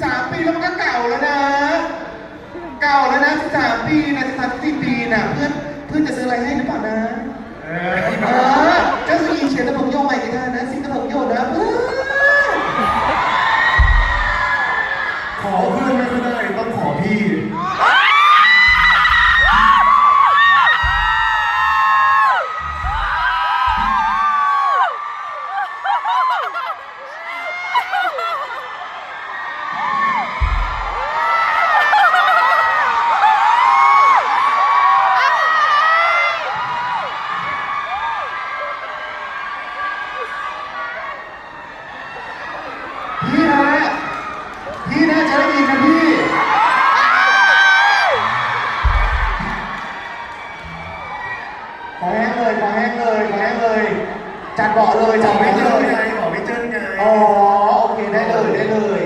13 ปีแล้วมันก็เก่าแล้วนะ เก่าแล้วนะ13ปีนะ13ปีปีนะเพื่อนเพื่อนจะซื้ออะไรให้หรือเปล่านะเออเออเจ้าสีเฉียนตะผมโยกไปกันนะสิงระผมโยนนะเพื่อนขอเพื่อนไม่ได้ต้องขอพี่ น่าจะได้ยินนะพี่ ขอแห้งเลย ขอแห้งเลย ขอแห้งเลย จัดเบาะเลยจัดไว้เลย